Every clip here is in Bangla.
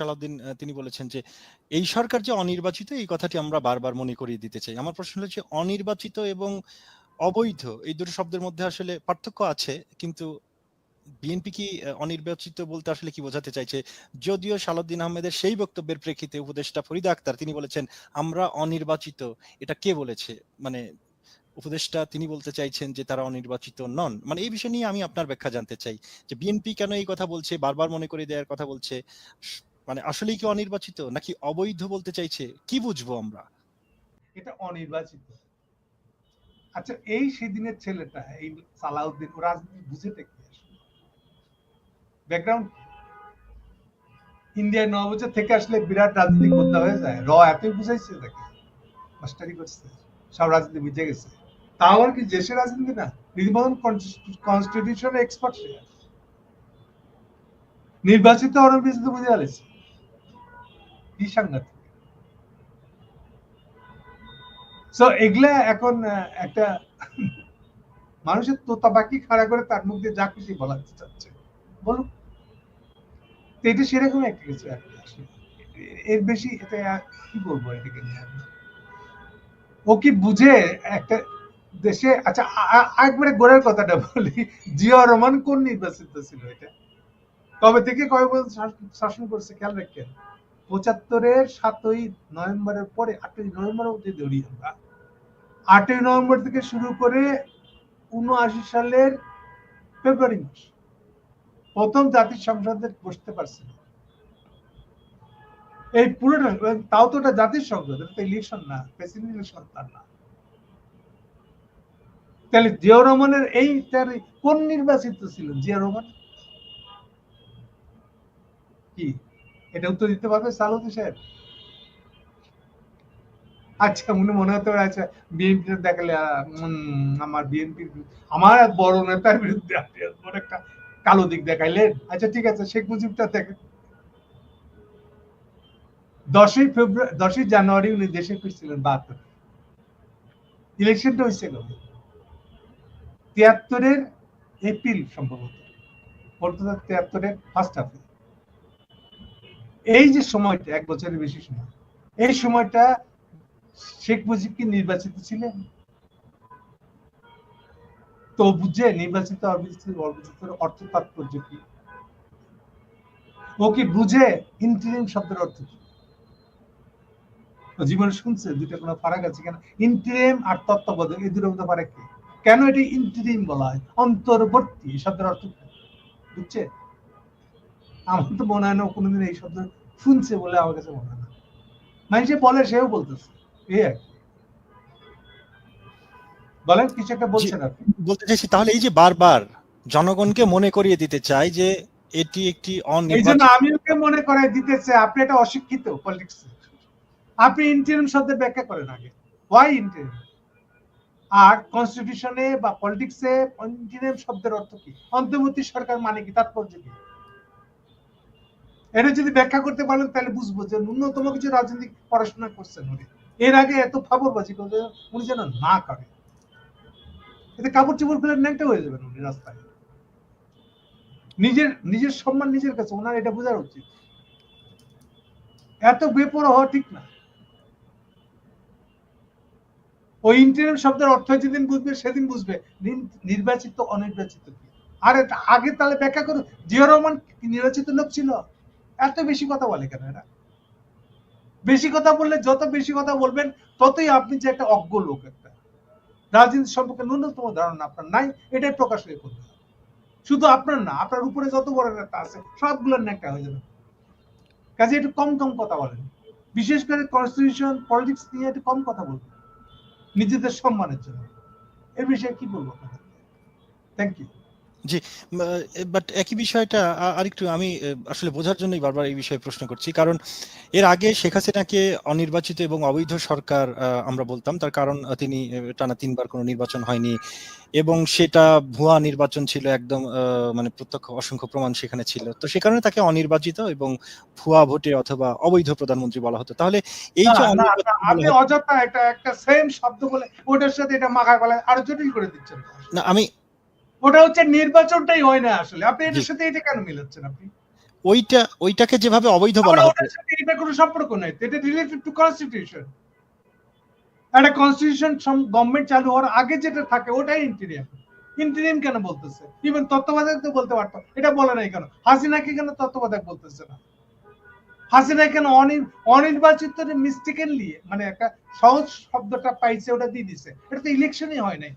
সালাউদ্দিন তিনি বলেছেন যে, এই সরকার যে অনির্বাচিত, এই কথাটি আমরা বারবার মনে করিয়ে দিতে চাই। আমার প্রশ্ন হচ্ছে অনির্বাচিত এবং অবৈধ, এই দুটো শব্দের মধ্যে আসলে পার্থক্য আছে, কিন্তু বিএনপি কি অনির্বাচিত বলতে আসলে কি বোঝাতে চাইছে? যদিও সালাউদ্দিন আহমেদের সেই বক্তব্যের প্রেক্ষিতে উপদেষ্টা ফরিদা আক্তার, তিনি বলেছেন, আমরা অনির্বাচিত। এটা কে বলেছে? মানে উপদেষ্টা তিনি বলতে চাইছেন যে, তারা অনির্বাচিত নন। মানে এই বিষয় নিয়ে আমি আপনার ব্যাখ্যা জানতে চাই যে বিএনপি কেন এই কথা বলছে? বারবার মনে করে দেওয়ার কথা বলছে। মানে আসলেই কি অনির্বাচিত? নাকি অবৈধ বলতে চাইছে? কি বুঝব আমরা? এটা অনির্বাচিত। আচ্ছা এই সেদিনের ছেলেটা, এই সালাউদ্দিন, ও রাজনীতি বুঝেটা কি ব্যাকগ্রাউন্ড ইন্ডিয়ায় ন বছর থেকে আসলে বিরাট রাজনীতি করতে হয়ে যায়। র এতই বুঝাইছে তাকে। মাস্টারি করছে। সব রাজনীতি বুঝে গেছে। তাও আর কি দেশের রাজনীতি না? নির্বাচন কনস্টিটিউশন এক্সপার্ট সে। নির্বাচিত অনির্বাচিত বুঝে গেছে সো এগুলা এখন একটা মানুষের খাড়া করে তার মুখ দিয়ে যা খুশি চাচ্ছে বলুন। তো এটা সেরকম একটা কিছু। এর বেশি এটা কি বলব এটাকে ও কি বুঝে একটা দেশে আচ্ছা একবারে গোড়ার কথাটা বলি। জিয়া রহমান কোন নির্বাচিত ছিল এটা? কবে থেকে কবে শাস- শাসন করছে, খেয়াল রাখেন। পঁচাত্তরের সাতই নভেম্বরের পরে, আটই নভেম্বর অবধি ধরি আমরা। আটই নভেম্বর থেকে শুরু করে উনআশি সালের ফেব্রুয়ারি মাস, প্রথম জাতির সংসদে বসতে পারছে না। এই পুরোটা, তাও তো ওটা জাতির সংসদ, এটা ইলেকশন না প্রেসিডেন্ট ইলেকশন না। তাহলে জিয়া রহমানের এই তার কোন নির্বাচিত ছিল জিয়া রহমান? কি? এটা উত্তর দিতে পারবে সালুদি সাহেব? আচ্ছা মনে মনে হতে পারে আচ্ছা বিএনপি দেখালে আমার বিএনপি আমার বড় নেতার বিরুদ্ধে একটা কালো দিক দেখাইলেন। আচ্ছা ঠিক আছে, শেখ মুজিবটা দেখেন দশই ফেব্রুয়ারি দশই জানুয়ারি উনি দেশে ফিরছিলেন, বাহাত্তর। ইলেকশনটা হয়েছে কবে তিয়াত্তরের এপ্রিল সম্ভবত। তিয়াত্তরের ফার্স্ট হাফে এই যে সময়টা, এক বছরের বেশি সময়, এই সময়টা শেখ মুজিব কি নির্বাচিত ছিলেন? তো বুঝে নির্বাচিত অর্থ তাৎপর্য কি? ও কি বুঝে ইন্টারিম শব্দের অর্থ কি? জীবনে শুনছে দুটো কোনো ফারাক আছে কেন? ইন্টারিম আর তত্ত্বাবধায়ক, এই দুটোর মধ্যে ফারাক কি? কেন এটি ইন্টারিম বলা হয়? অন্তর্বর্তী শব্দের অর্থ বুঝছে আমার তো মনে হয় না কোনোদিন এই শব্দ শুনছে বলে আমার কাছে মনে হয় না। মানুষে বলে সেও বলতেছে। এই আর বলেন কিছু একটা বলছেন আপনি। বলতে চাইছি তাহলে এই যে বারবার জনগণকে মনে করিয়ে দিতে চাই যে এটি একটি আমি ওকে মনে করে দিতেছে আপনি এটা অশিক্ষিত পলিটিক্স আপনি ইন্টারিম শব্দের ব্যাখ্যা করেন আগে। ওয়াই ইন্টারিম আর কনস্টিটিউশনে বা পলিটিক্সে ইন্টারিম শব্দের অর্থ কি? অন্তর্বর্তী সরকার মানে কি? তাৎপর্য কি? এটা যদি ব্যাখ্যা করতে পারেন, তাহলে বুঝব যে ন্যূনতম কিছু রাজনৈতিক পড়াশোনা করছেন উনি। এর আগে এত ফাবরবাজি করে উনি যেন না করে। এতে কাপড় চোপড় ফেলে ন্যাংটা হয়ে যাবেন উনি রাস্তায়। নিজের নিজের সম্মান নিজের কাছে, ওনার এটা বোঝার উচিত। এত বেপর হওয়া ঠিক না। ওই ইন্টারিম শব্দের অর্থ যেদিন বুঝবে, সেদিন বুঝবে। নির- নির্বাচিত, অনির্বাচিত আর আগে তাহলে ব্যাখ্যা করো জিয়া রহমান নির্বাচিত লোক ছিল? এত বেশি কথা বলে কেন এরা? বেশি কথা বললে যত বেশি কথা বলবেন, ততই আপনি যে একটা অজ্ঞ লোক একটা। রাজনীতি সম্পর্কে ন্যূনতম ধারণা আপনার নাই, এটাই প্রকাশ হয়ে করবে শুধু আপনার না, আপনার উপরে যত বড় নেতা আছে সবগুলোর নেতা হয়ে যাবে। কাজে একটু কম কম কথা বলেন। বিশেষ করে কনস্টিটিউশন পলিটিক্স নিয়ে একটু কম কথা বলবেন নিজেদের সম্মানের জন্য। এর বিষয়ে কি বলব থ্যাংক ইউ বাট একই বিষয়টা আরেকটু আমি আসলে বোঝার জন্যই বারবার এই বিষয়ে প্রশ্ন করছি। কারণ এর আগে শেখ হাসিনাকে অনির্বাচিত এবং অবৈধ সরকার আমরা বলতাম। তার কারণ তিনি টানা তিনবার কোনো নির্বাচন হয়নি এবং সেটা ভুয়া নির্বাচন ছিল একদম মানে প্রত্যক্ষ অসংখ্য প্রমাণ সেখানে ছিল। তো সে কারণে তাকে অনির্বাচিত এবং ভুয়া ভোটে অথবা অবৈধ প্রধানমন্ত্রী বলা হতো। তাহলে এই যে আপনি অযথা এটা একটা সেম শব্দ বলে ওটার সাথে এটা মাখায় বলে আরও জটিল করে দিচ্ছেন। না আমি ওটা হচ্ছে নির্বাচনটাই হয় না আসলে। আপনি এটার সাথে এটা কেন মিলাচ্ছেন আপনি? ওইটা ওইটাকে যেভাবে অবৈধ বলা হচ্ছে। এটা কোনো সম্পর্ক নাই। এটা রিলেটেড টু কনস্টিটিউশন একটা কনস্টিটিউশন গভর্নমেন্ট চালু হওয়ার আগে যেটা থাকে ওটাই ইন্টিরিয়াম ইন্টিরিয়াম কেন বলতেছে? ইভেন তত্ত্বাবধায়ক তো বলতে পারতো। এটা বলে নাই কেন? হাসিনাকে কেন তত্ত্বাবধায়ক বলতেছে না? হাসিনা কেন অনির- অনির্বাচিত মিস্টেকেনলি মানে একটা সহজ শব্দটা পাইছে ওটা দিয়ে দিছে। এটা তো ইলেকশনই হয় নাই।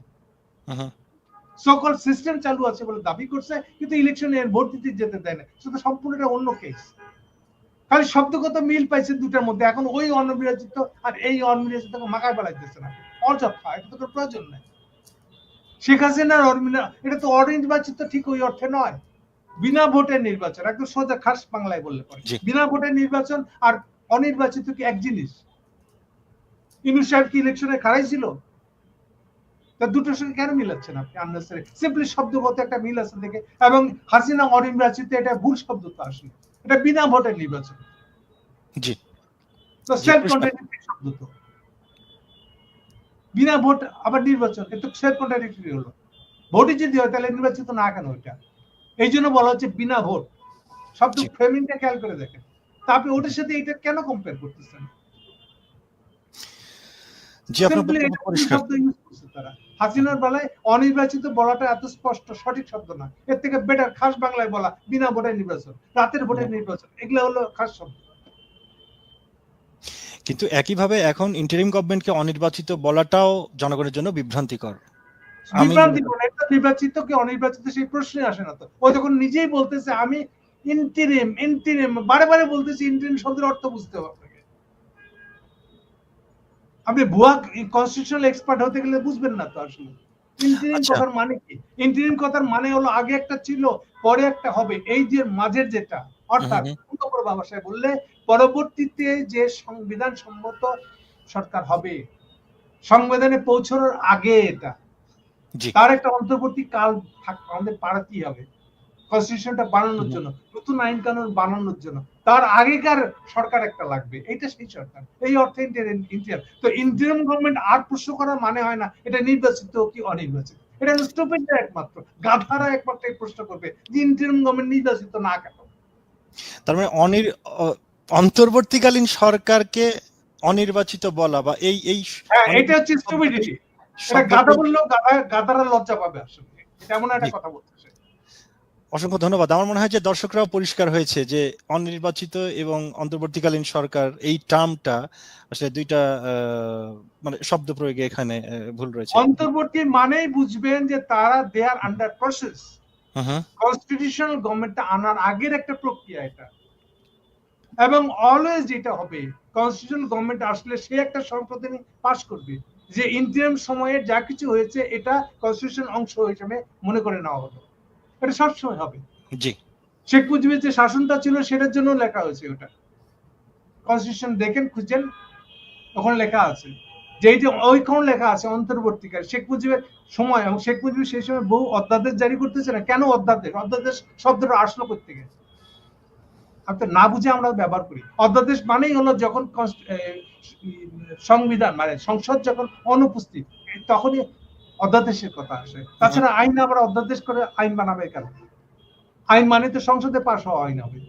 সকল সিস্টেম চালু আছে বলে দাবি করছে কিন্তু ইলেকশনে এর ভোট দিতে যেতে দেয় না। সেটা সম্পূর্ণ একটা অন্য কেস খালি শব্দগত মিল পাইছে দুটার মধ্যে। এখন ওই অনবিরাজিত আর এই অনবিরাজিত মাকায় বেলাইতেছে না। অযথা এটা তো প্রয়োজন নাই। শেখ হাসিনার এটা তো অনির্বাচিত ঠিক ওই অর্থে নয়। বিনা ভোটের নির্বাচন একদম সোজা খাস বাংলায় বললে পরে। বিনা ভোটের নির্বাচন আর অনির্বাচিত কি এক জিনিস? ইনু সাহেব কি ইলেকশনে খারাইছিল তা দুটোর সঙ্গে কেন মিলাচ্ছেন আপনি আননেসারি সিম্পলি শব্দগত একটা মিল আছে দেখে। এবং হাসিনা অনির্বাচিত এটা ভুল শব্দ তো আসলে। এটা বিনা ভোটের নির্বাচন। জি। তো সেলফ কন্ট্রাডিক্টরি শব্দ তো। বিনা ভোট আবার নির্বাচন এটা সেলফ কন্ট্রাডিক্টরি হলো। ভোটই যদি হয় তাহলে নির্বাচিত না কেন ওইটা এই জন্য বলা হচ্ছে বিনা ভোট। শব্দ ফ্রেমিংটা খেয়াল করে দেখেন। তা আপনি ওটার সাথে এটা কেন কম্পেয়ার করতেছেন? জি আপনার পরিষ্কার। হাসিনার বেলায় অনির্বাচিত বলাটা এত স্পষ্ট সঠিক শব্দ না। এর থেকে বেটার খাস বাংলায় বলা বিনা ভোটের নির্বাচন রাতের ভোটের নির্বাচন এগুলো হলো খাস শব্দ। কিন্তু একইভাবে এখন ইন্টারিম গভর্নমেন্টকে অনির্বাচিত বলাটাও জনগণের জন্য বিভ্রান্তিকর। আমি- বিভ্রান্তি একটা নির্বাচিত কি অনির্বাচিত সেই প্রশ্নই আসে না তো। ও যখন নিজেই বলতেছে আমি ইন্টিরিম ইন্টিরিম বারে বারে বলতেছি ইন্টিরিম শব্দের অর্থ বুঝতে হবে। আপনি ভুয়া কনস্টিটিউশনাল এক্সপার্ট হতে গেলে বুঝবেন না তো আসলে। ইন্টিরিম আচ্ছা। কথার মানে কি? ইন্টিরিম কথার মানে হলো আগে একটা ছিল পরে একটা হবে। এই যে মাঝের যেটা অর্থাৎ অন্য ভাষায় বললে পরবর্তীতে যে সংবিধান সম্মত সরকার হবে সংবিধানে পৌঁছানোর আগে এটা। তার একটা অন্তর্বর্তী কাল আমাদের পাড়াতেই হবে। কনস্টিটিউশনটা বানানোর জন্য নতুন আইন কানুন বানানোর জন্য। তার আগেকার সরকার একটা লাগবে এটা সেই সরকার। এই অর্থে ইন্ডিয়ান তো ইন্ডিয়ান গভর্নমেন্ট আর প্রশ্ন করার মানে হয় না এটা নির্বাচিত কি অনির্বাচিত? এটা একমাত্র গাধারা একমাত্র এই প্রশ্ন করবে যে ইন্ডিয়ান গভর্নমেন্ট নির্বাচিত না কেন? তার মানে অনির অন্তর্বর্তীকালীন সরকারকে অনির্বাচিত বলা বা এই এই হ্যাঁ এটা হচ্ছে স্টুপিডিটি এটা গাধা বললেও গাধা গাধারা লজ্জা পাবে আসলে। এটা এমন একটা কথা বলতেছে। অসংখ্য ধন্যবাদ। আমার মনে হয় যে দর্শকরাও পরিষ্কার হয়েছে যে অনির্বাচিত এবং অন্তর্বর্তীকালীন সরকার এই টার্মটা আসলে দুইটা মানে শব্দ প্রয়োগে এখানে ভুল রয়েছে। অন্তর্বর্তী মানেই বুঝবেন যে তারা they are under process constitutional গভর্নমেন্টটা আনার আগের একটা প্রক্রিয়া এটা। এবং অলওয়েজ যেটা হবে কনস্টিটিউশনাল গভর্নমেন্ট আসলে সে একটা সংশোধনী পাস করবে। যে ইন্টারিম সময়ে যা কিছু হয়েছে এটা কনস্টিটিউশন অংশ হিসেবে মনে করে নেওয়া হলো এটা সবসময় হবে। জি। শেখ মুজিবের যে শাসনটা ছিল সেটার জন্য লেখা হয়েছে ওটা। কনস্টিটিউশন দেখেন খুঁজেন ওখানে লেখা আছে। যে এই যে ওইখানে লেখা আছে অন্তর্বর্তীকাল। শেখ মুজিবের সময় এবং শেখ মুজিব সেই সময় বহু অধ্যাদেশ জারি করতেছে না। কেন অধ্যাদেশ? অধ্যাদেশ শব্দটা আসলো থেকে আপনি না বুঝে আমরা ব্যবহার করি। অধ্যাদেশ মানেই হলো যখন সংবিধান মানে সংসদ যখন অনুপস্থিত তখনই অধ্যাদেশের কথা আসে। তাছাড়া আইন আবার অধ্যাদেশ করে আইন বানাবে কেন? আইন মানে তো সংসদে পাশ হওয়া আইন হবে।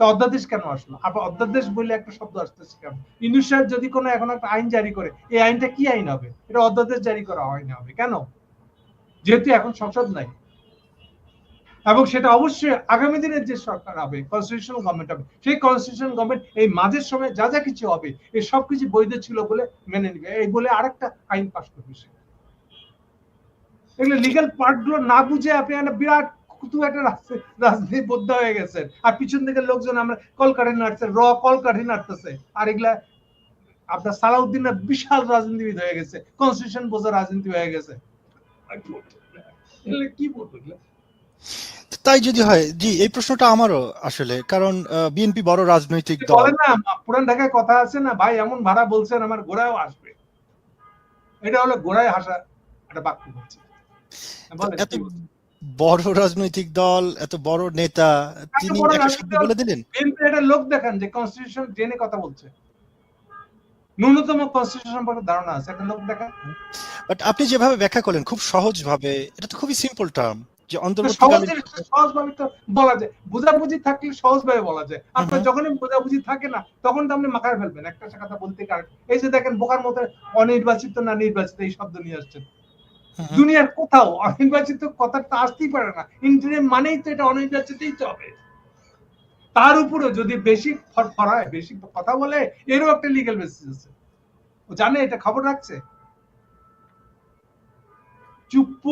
তো অধ্যাদেশ কেন আসলো? আবার অধ্যাদেশ বলে একটা শব্দ আসতেছে কেন? সাহেব যদি কোনো এখন একটা আইন জারি করে এই আইনটা কি আইন হবে? এটা অধ্যাদেশ জারি করা আইন হবে কেন? যেহেতু এখন সংসদ নাই। এবং সেটা অবশ্যই আগামী দিনের যে সরকার হবে কনস্টিটিউশনাল গভর্নমেন্ট হবে সেই কনস্টিটিউশনাল গভর্নমেন্ট এই মাঝের সময় যা যা কিছু হবে এই সব কিছু বৈধ ছিল বলে মেনে নিবে। এই বলে আরেকটা আইন পাশ করবে সে। এগুলো লিগাল পার্টগুলো না বুঝে আপনি একটা বিরাট কুতু একটা রাজনীতি- বদ্ধ হয়ে গেছেন। আর পিছন থেকে লোকজন আমরা কলকাঠি নাড়ছে র কলকাঠি নাড়তেছে। আর এগুলা আপনার সালাউদ্দিনের বিশাল রাজনীতিবিদ হয়ে গেছে। কনস্টিটিউশন বোঝা রাজনীতি হয়ে গেছে। কি বলব? তাই যদি হয় জি এই প্রশ্নটা আমারও আসলে। কারণ বিএনপি বড় রাজনৈতিক দল। না পুরান ঢাকায় কথা আছে না ভাই এমন ভাড়া বলছেন আমার গোড়ায়ও আসবে। এটা হলো গোড়ায় হাসা একটা বাক্য বলছে। এত? বড় রাজনৈতিক দল এত বড় নেতা তিনি বলে দিলেন? লোক দেখান যে কনস্টিটিউশন জেনে কথা বলছে। ন্যূনতম কনস্টিটিউশন সম্পর্কে ধারণা আছে একটা লোক দেখান। বাট আপনি যেভাবে ব্যাখ্যা করলেন খুব সহজ ভাবে এটা তো খুবই সিম্পল টার্ম যে অন্তর্বর্তীকালীন সহজে সহজভাবে তো বলা যায়। বোঝাবুঝি থাকলে সহজভাবে বলা যায়। আপনার যখনই বোঝাবুঝি থাকে না তখন তো আপনি মাথায় ফেলবেন। একটা কথা বলতে কারণ এই যে দেখেন বোকার মতো অনির্বাচিত না নির্বাচিত এই শব্দ নিয়ে আসছেন। দুনিয়ার কোথাও অনির্বাচিত কথাটা আসতেই পারে না। ইন্টারিম মানেই তো এটা অনির্বাচিতই তো হবে। তার উপরে যদি বেশি ফরায়, বেশি কথা বলে, এরও একটা লিগ্যাল বেসিস আছে। ও জানে, এটা খবর রাখছে? চুপ্প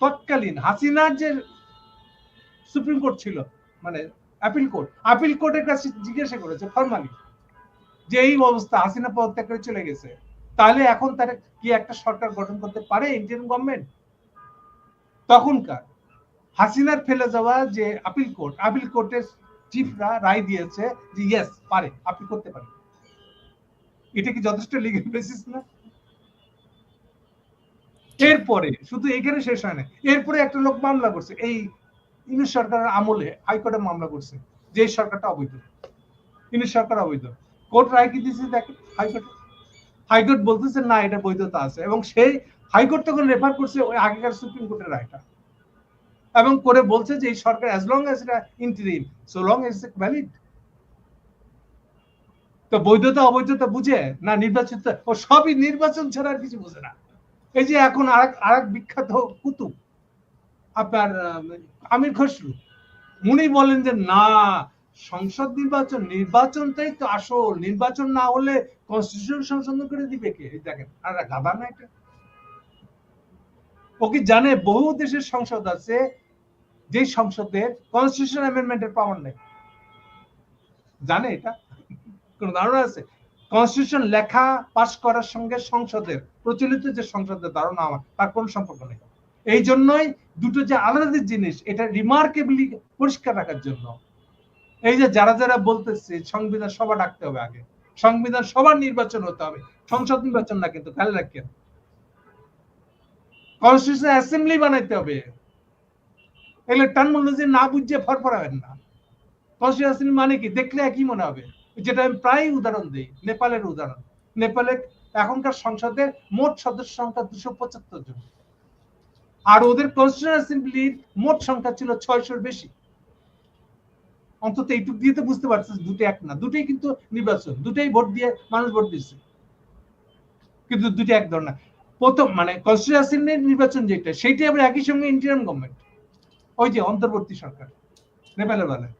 তৎকালীন হাসিনার যে সুপ্রিম কোর্ট ছিল মানে আপিল কোর্ট আপিল কোর্টের কাছে জিজ্ঞাসা করেছে ফরমালি যে এই অবস্থা, হাসিনা পদত্যাগ করে চলে গেছে। তাহলে এখন তারা কি একটা সরকার গঠন করতে পারে ইন্ডিয়ান গভর্নমেন্ট তখনকার হাসিনার ফেলে যাওয়া যে আপিল কোর্ট আপিল কোর্টের চিফরা রায় দিয়েছে যে ইয়েস পারে আপনি করতে পারেন এটা কি যথেষ্ট লিগেল বেসিস না? এরপরে, শুধু এখানে শেষ হয় না, এরপরে একটা লোক মামলা করছে, এই ইংলিশ সরকারের আমলে হাইকোর্টে মামলা করছে, যে সরকারটা অবৈধ। ইংলিশ সরকার অবৈধ। কোর্ট রায় কি দিয়েছে দেখেন হাইকোর্টে হাইকোর্ট বলতেছে, না, এটা বৈধতা আছে। এবং সেই হাইকোর্ট তখন রেফার করছে ওই আগেকার সুপ্রিম কোর্টের রায়টা। এবং করে বলছে যে, এই সরকার অ্যাজ লং অ্যাজ এটা interim so long as valid তো বৈধতা, অবৈধতা বুঝে? না, নির্বাচিত, ও সবই নির্বাচন ছাড়া আর কিছু বুঝে না। এই যে এখন আরেক আরেক বিখ্যাত কুতুব, আপনার আমির খসরু, উনি বলেন যে, না সংসদ নির্বাচন, নির্বাচনটাই তো আসল। নির্বাচন না হলে কনস্টিটিউশন সংশোধন করে দিবে কে? দেখেন, আর গাদা না এটা ও কি জানে? বহু দেশের সংসদ আছে যে সংসদের কনস্টিটিউশন অ্যামেন্ডমেন্টের পাওয়ার নেই। জানে এটা? কোন ধারণা আছে? কনস্টিটিউশন লেখা পাস করার সঙ্গে সংসদের, প্রচলিত যে সংসদের ধারণা আমার, তার কোন সম্পর্ক নেই। এই জন্যই দুটো যে আলাদা জিনিস, এটা রিমার্কেবলি পরিষ্কার রাখার জন্য। এই যে যারা যারা বলতেছে সংবিধান সভা ডাকতে হবে আগে, সংবিধান সবার নির্বাচন হতে হবে, সংসদ নির্বাচন না কিন্তু খেয়াল রাখেন। কনস্টিটিউশন অ্যাসেম্বলি বানাইতে হবে। এগুলো টার্মোলজি না বুঝে ফরফরাবেন না। কনস্টিটিউশন মানে কি? দেখলে একই মনে হবে। যেটা আমি প্রায় উদাহরণ দিই, নেপালের উদাহরণ। নেপালে এখনকার সংসদের মোট সদস্য সংখ্যা দুশো পঁচাত্তর জন। আর ওদের কনস্টিটিউশন অ্যাসেম্বলির মোট সংখ্যা ছিল ছয়শোর বেশি। অন্তত এইটুক দিয়ে তো বুঝতে পারছিস, দুটো এক না, দুটোই কিন্তু নির্বাচন, দুটোই ভোট দিয়ে মানুষ ভোট দিচ্ছে। কিন্তু দুটো এক ধর না। প্রথম মানে কনস্টিটিউশন নির্বাচন যেটা, সেইটাই আবার একই সঙ্গে ইন্টারিয়াম গভর্নমেন্ট ওই যে অন্তর্বর্তী সরকার, নেপালের বেলায়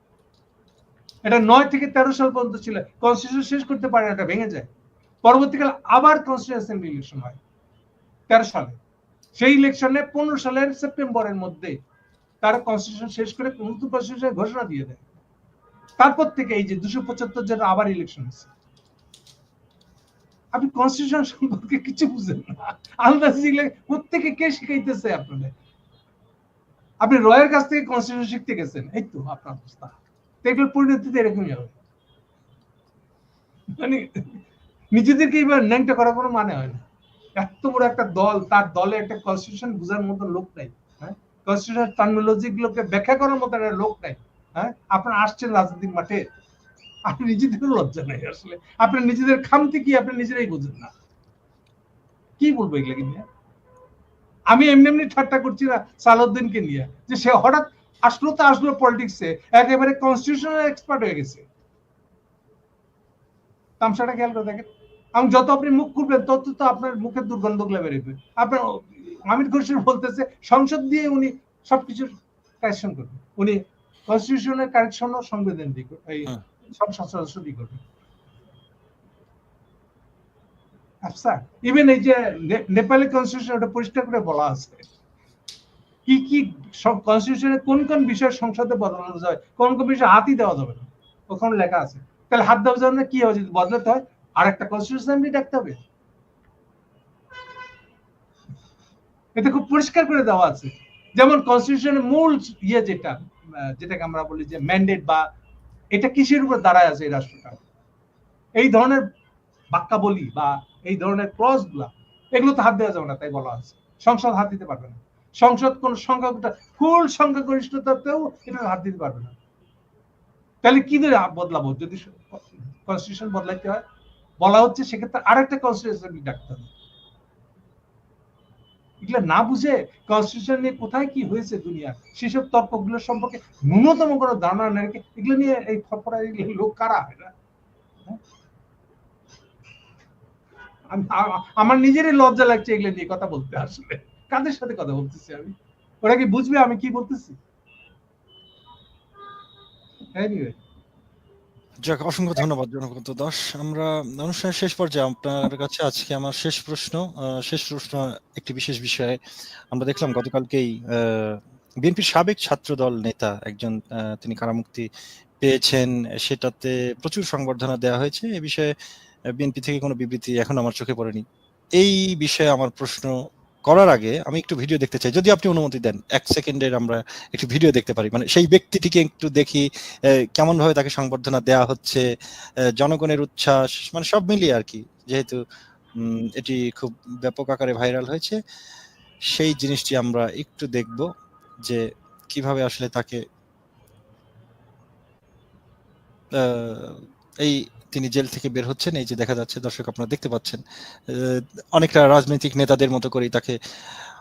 এটা নয় থেকে তেরো সাল পর্যন্ত ছিল কনস্টিটিউশন শেষ করতে পারে এটা ভেঙে যায়। পরবর্তীকালে আবার কনস্টিটিউশন ইলেকশন হয়, তেরো সালে। সেই ইলেকশনে পনেরো সালের সেপ্টেম্বরের মধ্যে তারা কনস্টিটিউশন শেষ করে নতুন কনস্টিটিউশন ঘোষণা দিয়ে দেয়। তারপর থেকে এই যে দুশো পঁচাত্তর জন আবার ইলেকশন হচ্ছে আপনি কনস্টিটিউশন সম্পর্কে কিছু বুঝেন না। শিখলে প্রত্যেকে কে শিখাইতেছে আপনাদের? আপনি রয়ের কাছ থেকে কনস্টিটিউশন শিখতে গেছেন, এই তো আপনার অবস্থা। তো পরিণতিতে এরকমই হবে। মানে নিজেদেরকে এবার ন্যাংটা করার কোনো মানে হয় না। এত বড় একটা দল, তার দলে একটা কনস্টিটিউশন বোঝার মতো লোক নাই হ্যাঁ? কনস্টিটিউশন টার্মিনোলজি গুলোকে ব্যাখ্যা করার মতো একটা লোক নাই। হ্যাঁ? আপনারা আসছেন রাজনীতির মাঠে, আপনি নিজেদের লজ্জা নাই আসলে। আপনার নিজেদের খামতি কি আপনি নিজেরাই বুঝেন না। কি বলব এগুলো কি আমি এমনি এমনি ঠাট্টা করছি না সালাউদ্দিনকে নিয়ে, যে সে হঠাৎ আসলো তো আসলো পলিটিক্সে একেবারে কনস্টিটিউশনাল এক্সপার্ট হয়ে গেছে। তামসাটা খেয়াল করে দেখেন। আমি যত আপনি মুখ খুলবেন, তত তো আপনার মুখের দুর্গন্ধগুলো বেরোবে। আপনার আমির ঘোষের বলতেছে, সংসদ দিয়ে উনি সবকিছুর কারেকশন করবেন উনি কনস্টিটিউশনের কারেকশনও সংবিধান দিয়ে করবে এই হুম। সংসদ সদস্য দিয়ে আচ্ছা ইভেন এই যে নেপালি কনস্টিটিউশন ওটা পরিষ্কার করে বলা আছে। কি কি সব কনস্টিটিউশনে কোন কোন বিষয় সংসদে বদলানো যায়? কোন কোন বিষয় হাতই দেওয়া যাবে না? ওখানে লেখা আছে। তাহলে হাত দেওয়া যাবে না কি হবে? যদি বদলাতে হয় আর একটা কনস্টিটিউশন ডাকতে হবে? এটা খুব পরিষ্কার করে দেওয়া আছে। যেমন কনস্টিটিউশনের মূল ইয়ে যেটা যেটাকে আমরা বলি যে ম্যান্ডেট বা এটা কিসের উপর দাঁড়ায় আছে এই রাষ্ট্রটা? এই ধরনের বাক্যা বলি বা এই ধরনের ক্লজগুলা, এগুলো তো হাত দেওয়া যাবে না, তাই বলা আছে সংসদ হাত দিতে পারবে না। সংসদ কোন সংখ্যা ফুল সংখ্যাগরিষ্ঠতাতেও এটা হাত দিতে পারবে না। তাহলে কি ধরে বদলাবো? যদি কনস্টিটিউশন বদলাইতে হয়, বলা হচ্ছে সেক্ষেত্রে আরেকটা কনস্টিটিউশন ডাকতে হবে। এগুলো না বুঝে কনস্টিটিউশন নিয়ে কোথায় কি হয়েছে দুনিয়া? সেসব তর্কগুলো সম্পর্কে ন্যূনতম কোনো ধারণা না রেখে এগুলো নিয়ে এই ফরফরা লোক কারা হ্যাঁ? আমি- আ- আমার নিজেরই লজ্জা লাগছে এগুলো নিয়ে কথা বলতে আসলে। কাদের সাথে কথা বলতেছি আমি? ওরা কি বুঝবে আমি কি বলতেছি? Anyway, যাক, অসংখ্য ধন্যবাদ জনকন্ত দাস। আমরা অনুষ্ঠানের শেষ পর্যায়ে আপনার কাছে আজকে আমার শেষ প্রশ্ন শেষ প্রশ্ন একটি বিশেষ বিষয়ে আমরা দেখলাম গতকালকেই বিএনপির সাবেক ছাত্রদল নেতা একজন তিনি কারামুক্তি পেয়েছেন। সেটাতে প্রচুর সংবর্ধনা দেওয়া হয়েছে। এ বিষয়ে বিএনপি থেকে কোনো বিবৃতি এখন আমার চোখে পড়েনি। এই বিষয়ে আমার প্রশ্ন করার আগে আমি একটু ভিডিও দেখতে চাই। যদি আপনি অনুমতি দেন, এক সেকেন্ডের আমরা একটু ভিডিও দেখতে পারি। মানে সেই ব্যক্তিটিকে একটু দেখি কেমন ভাবে তাকে সংবর্ধনা দেওয়া হচ্ছে জনগণের উচ্ছ্বাস মানে সব মিলিয়ে আর কি। যেহেতু এটি খুব ব্যাপক আকারে ভাইরাল হয়েছে, সেই জিনিসটি আমরা একটু দেখব যে কীভাবে আসলে তাকে এই তিনি জেল থেকে বের হচ্ছেন এই যে দেখা যাচ্ছে দর্শক আপনারা দেখতে পাচ্ছেন অনেকটা রাজনৈতিক নেতাদের মতো করেই তাকে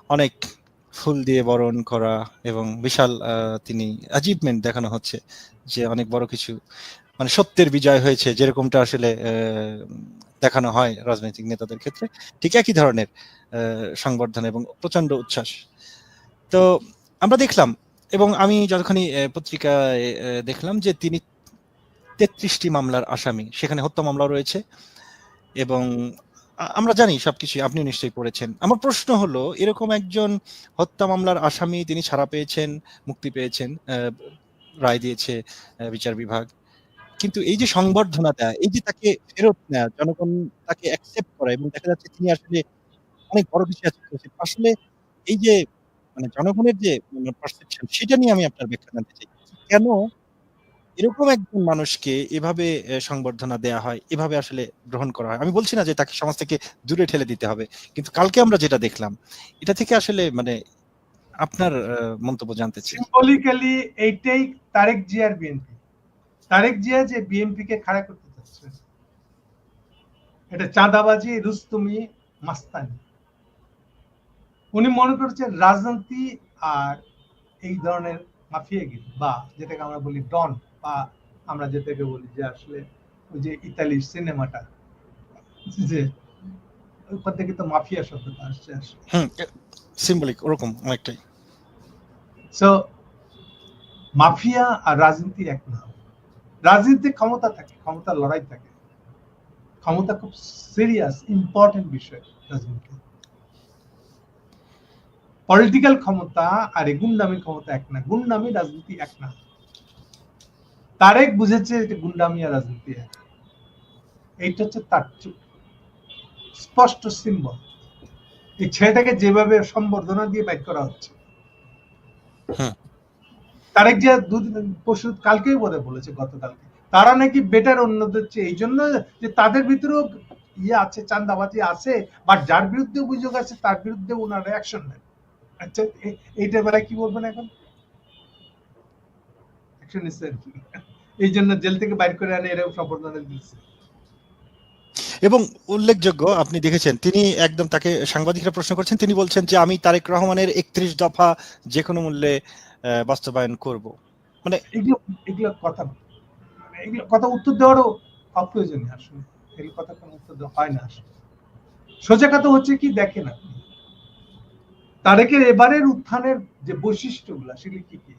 অনেক ফুল দিয়ে বরণ করা এবং বিশাল তিনি অ্যাচিভমেন্ট দেখানো হচ্ছে যে অনেক বড় কিছু মানে সত্যের বিজয় হয়েছে যেরকমটা আসলে দেখানো হয় রাজনৈতিক নেতাদের ক্ষেত্রে ঠিক একই ধরনের সংবর্ধনা এবং প্রচণ্ড উচ্ছ্বাস। তো আমরা দেখলাম এবং আমি আহ, পত্রিকায় দেখলাম যে তিনি তেত্রিশটি মামলার আসামি। সেখানে হত্যা মামলা রয়েছে এবং আমরা জানি সবকিছু আপনি নিশ্চয়ই পড়েছেন। আমার প্রশ্ন হলো, এরকম একজন হত্যা মামলার আসামি তিনি ছাড়া পেয়েছেন, মুক্তি পেয়েছেন রায় দিয়েছে বিচার বিভাগ। কিন্তু এই যে সংবর্ধনা দেয়, এই যে তাকে ফেরত নেয়, জনগণ তাকে অ্যাকসেপ্ট করে এবং দেখা যাচ্ছে তিনি আসলে অনেক বড় কিছু করেছেন আসলে এই যে মানে জনগণের যে পারসেপশন সেটা নিয়ে আমি আপনার ব্যাখ্যা জানতে চাই। কেন এরকম একজন মানুষকে এভাবে সংবর্ধনা দেয়া হয়, এভাবে আসলে গ্রহণ করা হয়। আমি বলছি না যে তাকে সমাজ থেকে দূরে ঠেলে দিতে হবে, কিন্তু কালকে আমরা যেটা দেখলাম, এটা থেকে আসলে মানে আপনার মন্তব্য জানতে চাই। সিম্বলিক্যালি এইটাই তারেক জিয়ার বিএনপি। তারেক জিয়া যে বিএনপি কে খাড়া করতে চাচ্ছে, এটা চাঁদাবাজি, রুস্তুমি, মাস্তানি। উনি মনে করছেন রাজনীতি আর এই ধরনের মাফিয়াগিরি বা যেটাকে আমরা বলি ডন বা আমরা যেটাকে বলি যে আসলে ওই যে ইতালির সিনেমাটা যে ওখান থেকে তো মাফিয়া শব্দটা আসছে আসলে। সিম্বলিক ওরকম অনেকটাই। সো মাফিয়া আর রাজনীতি এক না। রাজনীতি ক্ষমতা থাকে ক্ষমতা লড়াই থাকে। ক্ষমতা খুব সিরিয়াস ইম্পর্টেন্ট বিষয় রাজনীতি। পলিটিক্যাল ক্ষমতা আর এই গুন্ডামি ক্ষমতা এক না। গুন্ডামি রাজনীতি এক না। তারেক বুঝেছে যে গুন্ডামি আর রাজনীতি এইটা হচ্ছে তার স্পষ্ট সিম্বল এই ছেলেটাকে যেভাবে সম্বর্ধনা দিয়ে বাইক করা হচ্ছে। তারেক যে দুদিন পরশু কালকেই বোধ বলেছে গতকালকে। তারা নাকি বেটার অন্যদের চেয়ে এই জন্য যে তাদের ভিতরেও ইয়ে আছে চান্দাবাজি আছে বা যার বিরুদ্ধে অভিযোগ আছে তার বিরুদ্ধে ওনারা অ্যাকশন নেন। আচ্ছা এ- এইটার বেলায় কি বলবেন এখন? অ্যাকশন নিচ্ছেন এই জন্য জেল থেকে বাইর করে আনে এরকম সম্বর্ধনা দিচ্ছে। এবং উল্লেখযোগ্য আপনি দেখেছেন তিনি একদম তাকে সাংবাদিকরা প্রশ্ন করছেন তিনি বলছেন যে আমি তারেক রহমানের একত্রিশ দফা যে কোনো মূল্যে বাস্তবায়ন করব। মানে এগুলো এগুলো কথা মানে এগুলো কথা উত্তর দেওয়ারও অপ্রয়োজনীয় আসলে। এগুলো কথা কোনো উত্তর দেওয়া হয় না আসলে। সোজা কথা হচ্ছে কি দেখেন আপনি তারেকের এবারের উত্থানের যে বৈশিষ্ট্যগুলা সেগুলি কি কি?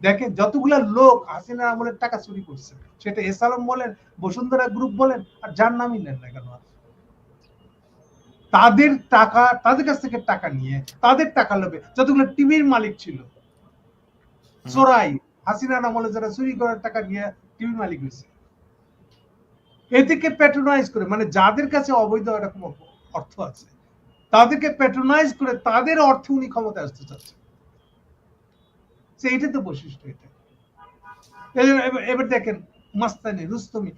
দেখেন যতগুলা লোক হাসিনা আমলের টাকা চুরি করছে সেটা এস আলম বলেন বসুন্ধরা গ্রুপ বলেন আর যার নামই নেন না কেন তাদের টাকা তাদের কাছ থেকে টাকা নিয়ে তাদের টাকা লোভে যতগুলো টিভির মালিক ছিল চোরাই হাসিনার আমলে যারা চুরি করার টাকা নিয়ে টিভি মালিক হয়েছে। এদিকে প্যাট্রোনাইজ করে মানে যাদের কাছে অবৈধ এরকম অর্থ আছে তাদেরকে প্যাট্রোনাইজ করে তাদের অর্থে উনি ক্ষমতা আসতে চাচ্ছে সে এটা তো বৈশিষ্ট্য এটা। এবার- দেখেন মাস্তানি, রুস্তমি,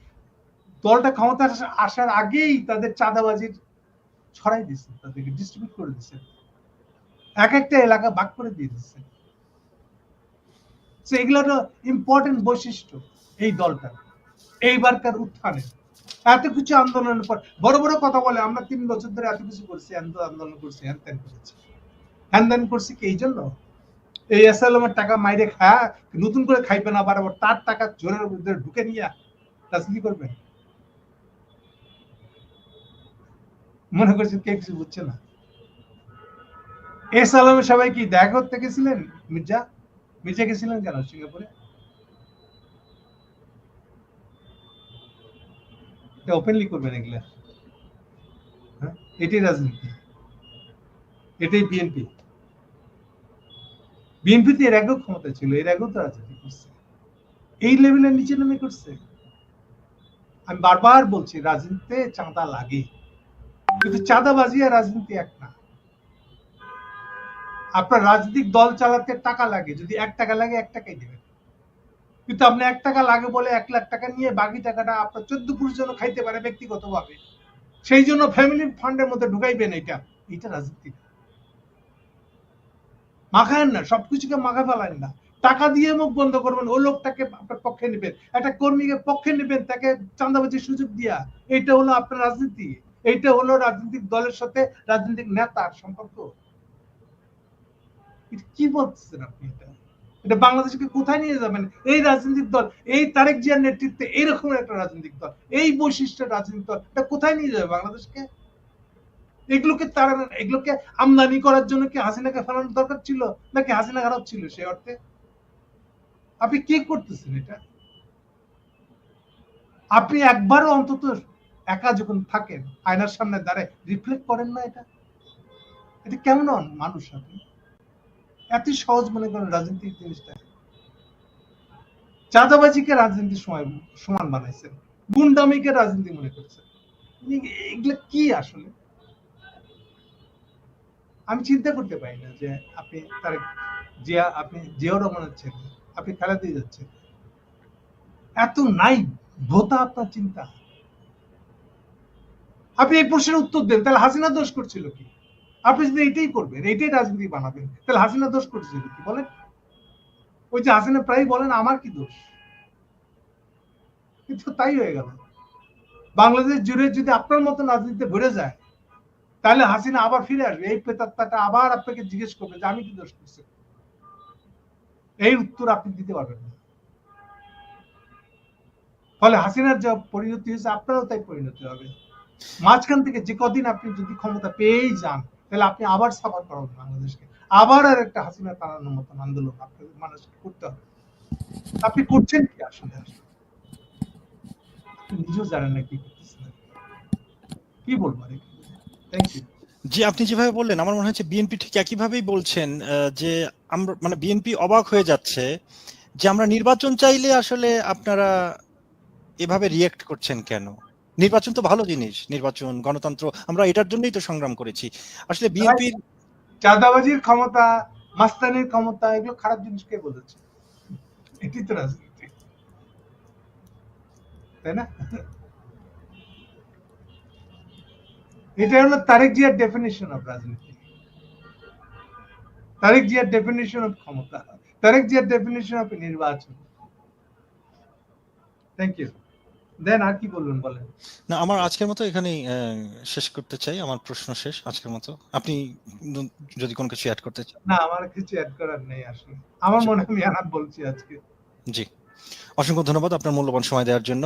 দলটা ক্ষমতা আসার আগেই তাদের চাঁদাবাজির ছড়াই দিচ্ছে তাদেরকে ডিস্ট্রিবিউট করে দিচ্ছে এক একটা এলাকা ভাগ করে দিয়ে দিচ্ছে এগুলো হলো ইম্পর্টেন্ট বৈশিষ্ট্য এই দলটা এইবারকার উত্থানে। এত কিছু আন্দোলনের পর, বড় বড় কথা বলে, আমরা তিন বছর ধরে এত কিছু করছি আন্দোলন করছি হ্যান ত্যান করেছি। হ্যান করছি কি এই জন্য? এই এসএলএমের টাকা মাইরে খায়, নতুন করে খাইবে না, বারবার তার টাকা জোরের মধ্যে ঢুকে নিয়ে রাজনীতি করবেন মনে করছে কে কিছু বুঝছে না। এস আলমের সবাই কি দেখা করতে গেছিলেন? মির্জা? মির্জা গেছিলেন কেন সিঙ্গাপুরে? এটা ওপেনলি করবেন এগুলা। হ্যাঁ? এটাই রাজনীতি। এটাই বিএনপি বিএনপিতে এর আগেও ক্ষমতা ছিল, এর আগেও তো রাজনীতি করছে। এই লেভেলের নিচে নেমে করছে। আমি বারবার বলছি, রাজনীতিতে চাঁদা লাগে কিন্তু চাঁদাবাজি আর রাজনীতি এক না। আপনার রাজনৈতিক দল চালাতে টাকা লাগে, যদি এক টাকা লাগে, এক টাকাই দেবেন। কিন্তু আপনি এক টাকা লাগে বলে এক লাখ টাকা নিয়ে বাকি টাকাটা আপনার চোদ্দ পুরুষ জন খাইতে পারে ব্যক্তিগতভাবে, সেই জন্য ফ্যামিলি ফান্ডের মধ্যে ঢুকাইবেন এটা। এটা রাজনীতি। মাখায়েন না, সবকিছুকে মাখা ফেলান না। টাকা দিয়ে মুখ বন্ধ করবেন, ও লোকটাকে আপনার পক্ষে নেবেন, একটা কর্মীকে পক্ষে নেবেন, তাকে চাঁদাবাজির সুযোগ দিয়া। এটা হলো আপনার রাজনীতি, এইটা হলো রাজনৈতিক দলের সাথে রাজনৈতিক নেতার সম্পর্ক। কি বলতেছেন আপনি এটা? এটা বাংলাদেশকে কোথায় নিয়ে যাবেন? এই রাজনৈতিক দল, এই তারেক জিয়ার নেতৃত্বে এইরকম একটা রাজনৈতিক দল, এই বৈশিষ্ট্যের রাজনৈতিক দল, এটা কোথায় নিয়ে যাবে বাংলাদেশকে? এগুলোকে তারা এগুলোকে আমদানি করার জন্য কি হাসিনাকে ফেলানোর দরকার ছিল? নাকি হাসিনা খারাপ ছিল সে অর্থে? আপনি কি করতেছেন এটা? আপনি একবারও অন্তত একা যখন থাকেন, আয়নার সামনে দাঁড়ায় রিফ্লেক্ট করেন না এটা? এটা কেমন মানুষ আপনি? এত সহজ মনে করেন রাজনীতির জিনিসটা। চাঁদাবাজিকে রাজনীতির সময়, সমান বানাইছেন। গুন্ডামিকে রাজনীতি মনে করছেন। এগুলো কি আসলে? আমি চিন্তা করতে পারি না যে আপনি তার জিয়া, আপনি জিয়াউর রহমানের ছেলে আপনি খেলাতে যাচ্ছেন এত নাই ভোতা আপনার চিন্তা। আপনি এই প্রশ্নের উত্তর দেন, তাহলে হাসিনা দোষ করছিল কি? আপনি যদি এটাই করবেন এটাই রাজনীতি বানাবেন, তাহলে হাসিনা দোষ করছিল কি বলেন? ওই যে হাসিনা প্রায় বলেন, আমার কি দোষ? কিন্তু তাই হয়ে গেল। বাংলাদেশ জুড়ে যদি আপনার মতন রাজনীতিতে ভরে যায় তাহলে হাসিনা আবার ফিরে আসবে। এই প্রেতাত্মাটা আবার আপনাকে জিজ্ঞেস করবে যে, আমি কি দোষ করছি? এই উত্তর আপনি দিতে পারবেন না। ফলে হাসিনার যা পরিণতি হয়েছে, আপনারও তাই পরিণতি হবে। মাঝখান থেকে যে কদিন আপনি যদি ক্ষমতা পেয়েই যান, তাহলে আপনি আবার সাফার করাবেন বাংলাদেশকে। আবার আর একটা হাসিনা তাড়ানোর মতন আন্দোলন আপনাদের মানুষকে করতে হবে। আপনি করছেন কি আসলে? আপনি নিজেও জানেন না কি করতেছেন। কি বলব আর থ্যাংক ইউ জি আপনি যেভাবে বললেন আমার মনে হচ্ছে বিএনপি ঠিক একইভাবেই বলছেন যে আমরা মানে বিএনপি অবাক হয়ে যাচ্ছে যে আমরা নির্বাচন চাইলে আসলে আপনারা এভাবে রিয়েক্ট করছেন কেন? নির্বাচন তো ভালো জিনিস নির্বাচন গণতন্ত্র আমরা এটার জন্যই তো সংগ্রাম করেছি। আসলে বিএনপির চাঁদাবাজির ক্ষমতা মাস্তানির ক্ষমতা এগুলো খারাপ জিনিস কে বলেছে? এটি তো রাজনীতি। তাই না? এটা হলো তারেক জিয়ার ডেফিনেশন অফ রাজনীতি। তারেক জিয়ার ডেফিনেশন অফ ক্ষমতা। তারেক জিয়ার ডেফিনেশন অফ নির্বাচন। থ্যাংক ইউ দেন আর কি বলবেন বলেন? না আমার আজকের মতো এখানেই শেষ করতে চাই। আমার প্রশ্ন শেষ আজকের মতো। আপনি যদি কোনো কিছু অ্যাড করতে চান। না আমার কিছু অ্যাড করার নেই আসলে। আমার মনে হয় আমি বলছি আজকে। জি। অসংখ্য ধন্যবাদ আপনার মূল্যবান সময় দেওয়ার জন্য।